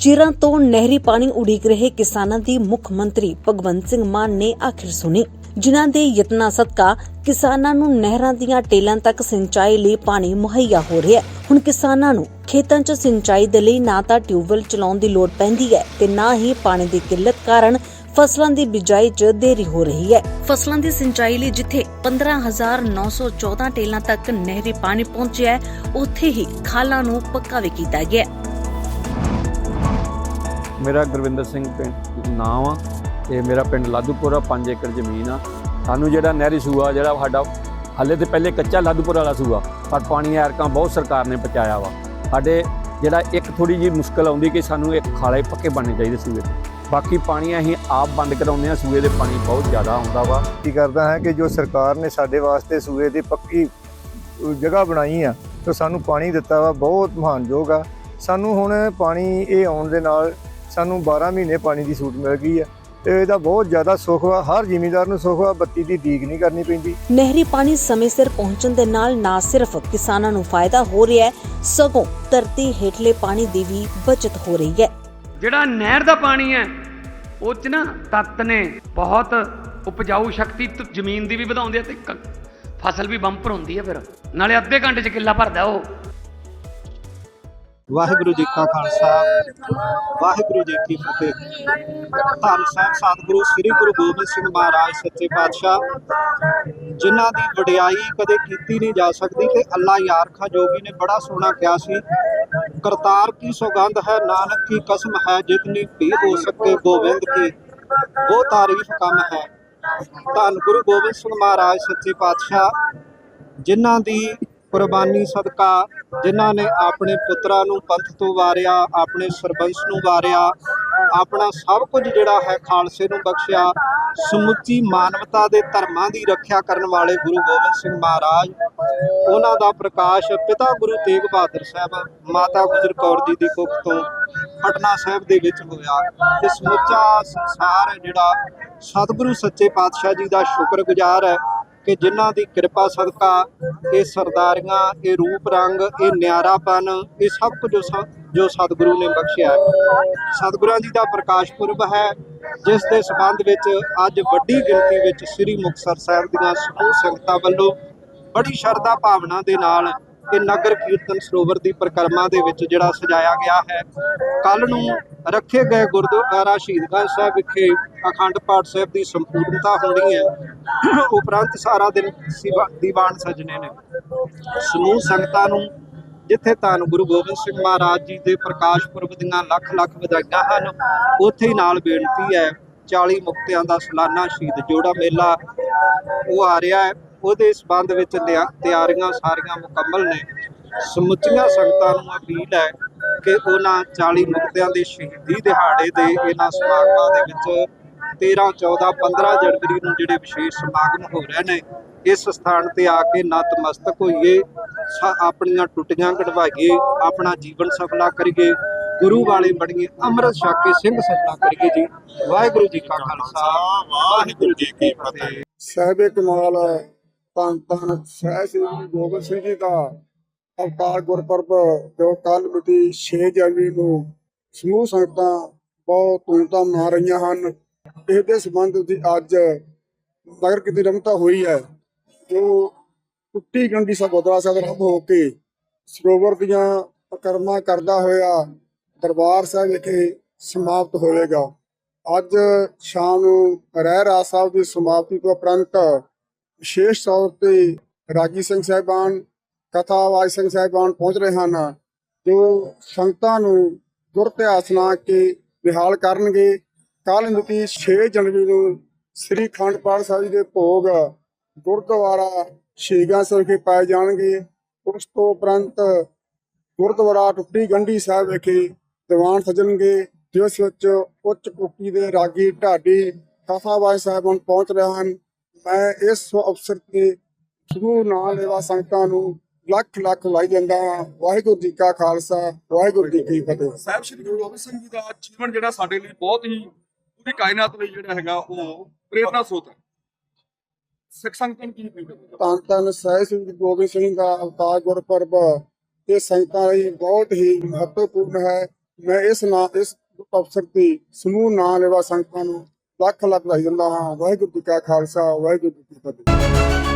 ਚਿਰਾਂ ਤੋਂ ਨਹਿਰੀ ਪਾਣੀ ਉਡੀਕ ਰਹੇ ਕਿਸਾਨਾਂ ਦੀ ਮੁੱਖ ਮੰਤਰੀ ਭਗਵੰਤ ਸਿੰਘ ਮਾਨ ਨੇ ਆਖਿਰ ਸੁਣੀ। ਜਿਨ੍ਹਾਂ ਦੇ ਯਤਨਾਂ ਸਦਕਾ ਕਿਸਾਨਾਂ ਨੂੰ ਨਹਿਰਾਂ ਦੀਆਂ ਟੇਲਾਂ ਤੱਕ ਸਿੰਚਾਈ ਲਈ ਪਾਣੀ ਮੁਹੱਈਆ ਹੋ ਰਿਹਾ ਹੈ। ਹੁਣ ਕਿਸਾਨਾਂ ਨੂੰ ਖੇਤਾਂ 'ਚ ਸਿੰਚਾਈ ਦੇ ਲਈ ਨਾ ਤਾਂ ਟਿਊਬਵੈਲ ਚਲਾਉਣ ਦੀ ਲੋੜ ਪੈਂਦੀ ਹੈ ਤੇ ਨਾ ਹੀ ਪਾਣੀ ਦੀ ਕਿੱਲਤ ਕਾਰਨ ਫਸਲਾਂ ਦੀ ਬਿਜਾਈ 'ਚ ਦੇਰੀ ਹੋ ਰਹੀ ਹੈ। ਫਸਲਾਂ ਦੀ ਸਿੰਚਾਈ ਲਈ ਜਿੱਥੇ 15914 ਟੇਲਾਂ ਤੱਕ ਨਹਿਰੀ ਪਾਣੀ ਪਹੁੰਚਿਆ ਹੈ, ਉੱਥੇ ਹੀ ਖਾਲਾਂ ਨੂੰ ਪੱਕਾ ਵੀ ਕੀਤਾ ਗਿਆ ਮੇਰਾ ਗੁਰਵਿੰਦਰ ਸਿੰਘ ਪਿੰਡ ਨਾਮ ਆ ਤੇ ਮੇਰਾ ਪਿੰਡ ਲਾਧੂਪੁਰਾ 5 ਏਕੜ ਜ਼ਮੀਨ ਆ। ਸਾਨੂੰ ਜਿਹੜਾ ਨਹਿਰੀ ਸੂਆ, ਜਿਹੜਾ ਸਾਡਾ ਹੱਲੇ ਤੇ ਪਹਿਲੇ ਕੱਚਾ ਲਾਧੂਪੁਰ ਵਾਲਾ ਸੂਆ, ਪਰ ਪਾਣੀ ਐਰਕਾਂ ਬਹੁਤ ਸਰਕਾਰ ਨੇ ਪਹੁੰਚਾਇਆ ਵਾ। ਸਾਡੇ ਜਿਹੜਾ ਇੱਕ ਥੋੜੀ ਜੀ ਮੁਸ਼ਕਲ ਆਉਂਦੀ ਕਿ ਸਾਨੂੰ ਇੱਕ ਖਾਲੇ ਪੱਕੇ ਬਣਨੇ ਚਾਹੀਦੇ ਸੂਏ ਬਾਕੀ ਪਾਣੀ ਅਸੀਂ ਆਪ ਬੰਦ ਕਰਾਉਂਦੇ ਆ, ਸੂਏ ਦੇ ਪਾਣੀ ਬਹੁਤ ਜ਼ਿਆਦਾ ਆਉਂਦਾ ਵਾ। ਕੀ ਕਰਦਾ ਹੈ ਕਿ ਜੋ ਸਰਕਾਰ ਨੇ ਸਾਡੇ ਵਾਸਤੇ ਸੂਏ ਦੀ ਪੱਕੀ ਜਗ੍ਹਾ ਬਣਾਈ ਆ, ਤੇ ਸਾਨੂੰ ਪਾਣੀ ਦਿੱਤਾ ਵਾ, ਬਹੁਤ ਮਹਾਨਯੋਗ ਆ। ਸਾਨੂੰ ਹੁਣ ਪਾਣੀ ਇਹ ਆਉਣ ਦੇ ਨਾਲ ਸਾਨੂੰ 12 ਮਹੀਨੇ ਪਾਣੀ ਦੀ ਸੂਟ ਮਿਲ ਗਈ ਆ। ਤੇ ਇਹਦਾ ਬਹੁਤ ਜ਼ਿਆਦਾ ਸੁੱਖ ਵਾ ਹਰ ਜ਼ਿਮੀਂਦਾਰ ਨੂੰ ਸੁੱਖ ਵਾ ਬੱਤੀ ਦੀ ਡੀਕ ਨਹੀਂ ਕਰਨੀ ਪੈਂਦੀ। ਨਹਿਰੀ ਪਾਣੀ ਸਮੇਂ ਸਿਰ ਪਹੁੰਚਣ ਦੇ ਨਾਲ ਨਾ ਸਿਰਫ ਕਿਸਾਨਾਂ ਨੂੰ ਫਾਇਦਾ ਹੋ ਰਿਹਾ ਹੈ ਸਗੋਂ ਧਰਤੀ ਹੇਠਲੇ ਪਾਣੀ ਦੀ ਵੀ ਬਚਤ ਹੋ ਰਹੀ ਹੈ। ਜਿਹੜਾ ਨਹਿਰ ਦਾ ਪਾਣੀ ਹੈ ਉਹ ਚ ਨਾ ਤੱਤ ਨੇ ਬਹੁਤ ਉਪਜਾਊ ਸ਼ਕਤੀ ਤੇ ਜ਼ਮੀਨ ਦੀ ਵੀ ਵਧਾਉਂਦੇ ਆ ਤੇ ਕ- ਫਸਲ ਵੀ ਬੰਪਰ ਹੁੰਦੀ ਹੈ ਫਿਰ। ਨਾਲੇ ਅੱਧੇ ਘੰਟੇ ਚ ਕਿੱਲਾ ਭਰਦਾ ਉਹ। ਵਾਹਿਗੁਰੂ ਜੀ ਕਾ ਖਾਲਸਾ, ਵਾਹਿਗੁਰੂ ਜੀ ਕੀ ਫਤਿਹ। ਧੰਨ ਸਾਹਿਬ, ਸਤਿਗੁਰੂ ਸ੍ਰੀ ਗੁਰੂ ਗੋਬਿੰਦ ਸਿੰਘ ਮਹਾਰਾਜ, ਸੱਚੇ ਪਾਤਸ਼ਾਹ, ਜਿਨ੍ਹਾਂ ਦੀ ਵਡਿਆਈ ਕਦੇ ਕੀਤੀ ਨਹੀਂ ਜਾ ਸਕਦੀ ਤੇ ਅੱਲਾ ਯਾਰਖਾ ਜੋਗੀ ਨੇ, ਬੜਾ ਸੋਹਣਾ ਕਿਹਾ ਸੀ, ਕਰਤਾਰ ਕੀ ਸੌਗੰਧ ਹੈ, ਨਾਨਕ ਕੀ ਕਸਮ ਹੈ, ਜਿਤਨੀ ਵੀ ਹੋ ਸਕੇ ਗੋਬਿੰਦ ਕੀ, ਉਹ ਤਾਰੀਫ ਕੰਮ ਹੈ। ਧੰਨ ਗੁਰੂ ਗੋਬਿੰਦ ਸਿੰਘ ਮਹਾਰਾਜ, ਸੱਚੇ ਪਾਤਸ਼ਾਹ, ਜਿਨ੍ਹਾਂ ਦੀ ਕੁਰਬਾਨੀ ਸਦਕਾ, ਜਿਨ੍ਹਾਂ ਨੇ ਆਪਣੇ ਪੁੱਤਰਾਂ ਨੂੰ ਪੰਥ ਤੋਂ ਵਾਰਿਆ, ਆਪਣੇ ਸਰਬੰਸ ਨੂੰ ਵਾਰਿਆ, ਆਪਣਾ ਸਭ ਕੁਝ ਜਿਹੜਾ ਹੈ ਖਾਲਸੇ ਨੂੰ ਬਖਸ਼ਿਆ, ਸਮੁੱਚੀ ਮਾਨਵਤਾ ਦੇ ਧਰਮਾਂ ਦੀ ਰੱਖਿਆ ਕਰਨ ਵਾਲੇ ਗੁਰੂ ਗੋਬਿੰਦ ਸਿੰਘ ਮਹਾਰਾਜ, ਉਹਨਾਂ ਦਾ ਪ੍ਰਕਾਸ਼ ਪਿਤਾ ਗੁਰੂ ਤੇਗ ਬਹਾਦਰ ਸਾਹਿਬ, ਮਾਤਾ ਗੁਜਰ ਕੌਰ ਜੀ ਦੀ ਕੁੱਖ ਤੋਂ ਪਟਨਾ ਸਾਹਿਬ ਦੇ ਵਿੱਚ ਹੋਇਆ। ਤੇ ਸਮੁੱਚਾ ਸੰਸਾਰ ਹੈ ਜਿਹੜਾ ਸਤਿਗੁਰੂ ਸੱਚੇ ਪਾਤਸ਼ਾਹ ਜੀ ਦਾ ਸ਼ੁਕਰਗੁਜ਼ਾਰ ਹੈ। ਕਿ ਜਿਨ੍ਹਾਂ ਦੀ ਕਿਰਪਾ ਸਦਕਾ ਇਹ ਸਰਦਾਰੀਆਂ, ਇਹ ਰੂਪ ਰੰਗ, ਇਹ ਨਿਆਰਾਪਨ, ਇਹ ਸਭ ਕੁਝ ਜੋ ਸ- ਜੋ ਸਤਿਗੁਰੂ ਨੇ ਬਖਸ਼ਿਆ ਹੈ। ਸਤਿਗੁਰਾਂ ਜੀ ਦਾ ਪ੍ਰਕਾਸ਼ ਪੁਰਬ ਹੈ, ਜਿਸ ਦੇ ਸਬੰਧ ਵਿੱਚ ਅੱਜ ਵੱਡੀ ਗਿਣਤੀ ਵਿੱਚ ਸ੍ਰੀ ਮੁਕਤਸਰ ਸਾਹਿਬ ਦੀਆਂ ਸਮੂਹ ਸੰਗਤਾਂ ਵੱਲੋਂ ਬੜੀ ਸ਼ਰਧਾ ਭਾਵਨਾ ਦੇ ਨਾਲ ਇਹ ਨਗਰ ਕੀਰਤਨ ਸਰੋਵਰ ਦੀ ਪਰਿਕਰਮਾ ਦੇ ਵਿੱਚ ਜਿਹੜਾ ਸਜਾਇਆ ਗਿਆ ਹੈ। ਕੱਲ ਨੂੰ ਰੱਖੇ ਗਏ ਗੁਰਦੁਆਰਾ ਸ਼ਹੀਦਗੰਜ ਸਾਹਿਬ ਵਿਖੇ ਅਖੰਡ ਪਾਠ ਸਾਹਿਬ ਦੀ ਸੰਪੂਰਨਤਾ ਹੋਣੀ ਹੈ। ਉਪਰੰਤ ਸਾਰਾ ਦਿਨ ਦੀਵਾਨ ਸਜਣੇ ਨੇ। ਸਮੂਹ ਸੰਗਤਾਂ ਨੂੰ ਜਿੱਥੇ ਧੰਨ ਗੁਰੂ ਗੋਬਿੰਦ ਸਿੰਘ ਮਹਾਰਾਜ ਜੀ ਦੇ ਪ੍ਰਕਾਸ਼ ਪੁਰਬ ਦੀਆਂ ਲੱਖ ਲੱਖ ਵਧਾਈਆਂ ਹਨ, ਉੱਥੇ ਹੀ ਨਾਲ ਬੇਨਤੀ ਹੈ 40 ਮੁਕਤਿਆਂ ਦਾ ਸਾਲਾਨਾ ਸ਼ਹੀਦ ਜੋੜਾ ਮੇਲਾ ਉਹ ਆ ਰਿਹਾ ਹੈ। ਉਹਦੇ ਸਬੰਧ ਵਿੱਚ ਤਿਆਰੀਆਂ ਸਾਰੀਆਂ ਮੁਕੰਮਲ ਨੇ। ਸਮੁੱਚੀਆਂ ਸੰਗਤਾਂ ਨੂੰ ਅਪੀਲ ਹੈ ਕਿ ਉਹਨਾਂ 40 ਮੁਕਤਿਆਂ ਦੇ ਸ਼ਹੀਦੀ ਦਿਹਾੜੇ ਦੇ ਇਹਨਾਂ ਸਮਾਗਮਾਂ ਦੇ ਵਿੱਚ 13 14 15 ਜਨਵਰੀ ਨੂੰ ਜਿਹੜੇ ਵਿਸ਼ੇਸ਼ ਸਮਾਗਮ ਹੋ ਰਹੇ ਨੇ, ਇਸ ਸਥਾਨ ਤੇ ਆ ਕੇ ਨਤਮਸਤਕ ਹੋਈਏ ਆਪਣੀਆਂ ਟੁੱਟੀਆਂ ਕਢਵਾਈਏ, ਆਪਣਾ ਜੀਵਨ ਸਫਲਾ ਕਰੀਏ, ਗੁਰੂ ਵਾਲੇ ਬਣੀਏ, ਅੰਮ੍ਰਿਤ ਛਕ ਕੇ ਸਿੰਘ ਸਜਣਾ ਕਰੀਏ ਜੀ। ਵਾਹਿਗੁਰੂ ਜੀ ਕਾ ਖਾਲਸਾ, ਵਾਹਿਗੁਰੂ ਜੀ ਕੀ ਫਤਿਹ। ਸਾਹਿਬੇ ਕਮਾਲ ਧੰਨ ਧੰਨ ਸਹਿ ਸ੍ਰੀ ਗੁਰੂ ਗੋਬਿੰਦ ਸਿੰਘ ਜੀ ਦਾ ਅਵਤਾਰ ਗੁਰਪੁਰਬ ਜੋ ਕੱਲ ਮਿਤੀ 6 ਜਨਵਰੀ ਨੂੰ ਸਮੂਹ ਸੰਗਤਾਂ ਬਹੁਤ ਧੂਮਧਾਮ ਮਨਾ ਰਹੀਆਂ ਹਨ। ਇਹਦੇ ਸੰਬੰਧ ਵਿੱਚ ਅੱਜ ਨਗਰ ਕੀਰਤਨ ਰਮਤਾ ਹੋਈ ਹੈ, ਜੋ ਟੁੱਟੀ ਗੰਢੀ ਸਭੋਦਰਾ ਸਾਹਿਬ ਰੱਬ ਹੋ ਕੇ ਸਰੋਵਰ ਦੀਆਂ ਪਕਰਮਾ ਕਰਦਾ ਹੋਇਆ ਦਰਬਾਰ ਸਾਹਿਬ ਵਿਖੇ ਸਮਾਪਤ ਹੋਵੇਗਾ। ਅੱਜ ਸ਼ਾਮ ਨੂੰ ਰਹਿ ਰਾਜ ਸਾਹਿਬ ਦੀ ਸਮਾਪਤੀ ਤੋਂ ਉਪਰੰਤ ਵਿਸ਼ੇਸ਼ ਤੌਰ ਤੇ ਰਾਗੀ ਸਿੰਘ ਸਾਹਿਬਾਨ ਕਥਾਵਾਜ ਸਿੰਘ ਸਾਹਿਬਾਨ ਪਹੁੰਚ ਰਹੇ ਹਨ, ਜੋ ਸੰਗਤਾਂ ਨੂੰ ਗੁਰ ਨਾ ਕੇ ਨਿਹਾਲ ਕਰਨਗੇ। ਕੱਲ ਮਿਤੀ 6 ਜਨਵਰੀ ਨੂੰ ਸ੍ਰੀ ਖੰਡ ਪਾਠ ਸਾਹਿਬ ਜੀ ਦੇ ਭੋਗ ਗੁਰਦੁਆਰਾ ਸ਼ੀਗਾ ਸਾਹਿਬ ਵਿਖੇ ਪਾਏ ਜਾਣਗੇ। ਉਸ ਤੋਂ ਉਪਰੰਤ ਗੁਰਦੁਆਰਾ ਟੁੱਟੀ ਗੰਢੀ ਸਾਹਿਬ ਵਿਖੇ ਦੀਵਾਨ ਸਜਣਗੇ, ਜਿਸ ਵਿੱਚ ਉੱਚ ਕੋਟੀ ਦੇ ਰਾਗੀ ਢਾਡੀ ਕਥਾਵਾਜ ਸਾਹਿਬਾਨ ਪਹੁੰਚ ਰਹੇ ਹਨ। ਮੈਂ ਇਸ ਅਵਸਰ ਤੇ ਸ਼ੁਰੂ ਨਾਲ ਲੇਵਾ ਸੰਗਤਾਂ ਨੂੰ ਲੱਖ ਲੱਖ ਵਧਾਈ ਦਿੰਦਾ ਹਾਂ। ਵਾਹਿਗੁਰੂ ਜੀ ਕਾ ਖਾਲਸਾ ਵਾਹਿਗੁਰੂ ਜੀ ਕੀ ਫਤਿਹ। ਸਾਹਿਬ ਸ਼੍ਰੀ ਗੁਰੂ ਗੋਬਿੰਦ ਸਿੰਘ ਜੀ ਦਾ ਜੀਵਨ ਜਿਹੜਾ ਸਾਡੇ ਲਈ ਬਹੁਤ ਹੀ ਪੂਰੀ ਕਾਇਨਾਤ ਲਈ ਜਿਹੜਾ ਹੈਗਾ ਉਹ ਪ੍ਰੇਰਨਾ ਸਰੋਤ ਹੈ। ਸਿੱਖ ਸੰਗਤਾਂ ਕੀ ਅਪੀਲ ਕਰੋਗੇ ਧੰਨ ਧੰਨ ਸਹਿ ਸ੍ਰੀ ਗੋਬਿੰਦ ਸਿੰਘ ਦਾ ਅਵਤਾਰ ਗੁਰਪੁਰਬ। ਇਹ ਸੰਗਤਾਂ ਲਈ ਬਹੁਤ ਹੀ ਮਹੱਤਵਪੂਰਨ ਹੈ। ਮੈਂ ਇਸ ਨਾਂ ਇਸ ਅਵਸਰ ਤੇ ਸਮੂਹ ਨਾਂ ਲੈਵਾ ਸੰਗਤਾਂ ਨੂੰ ਲੱਖ ਲੱਖ ਵਧਾਈ ਦਿੰਦਾ ਹਾਂ। ਵਾਹਿਗੁਰੂ ਜੀ ਕਾ ਖਾਲਸਾ ਵਾਹਿਗੁਰੂ ਜੀ ਕੀ ਫਤਿਹ।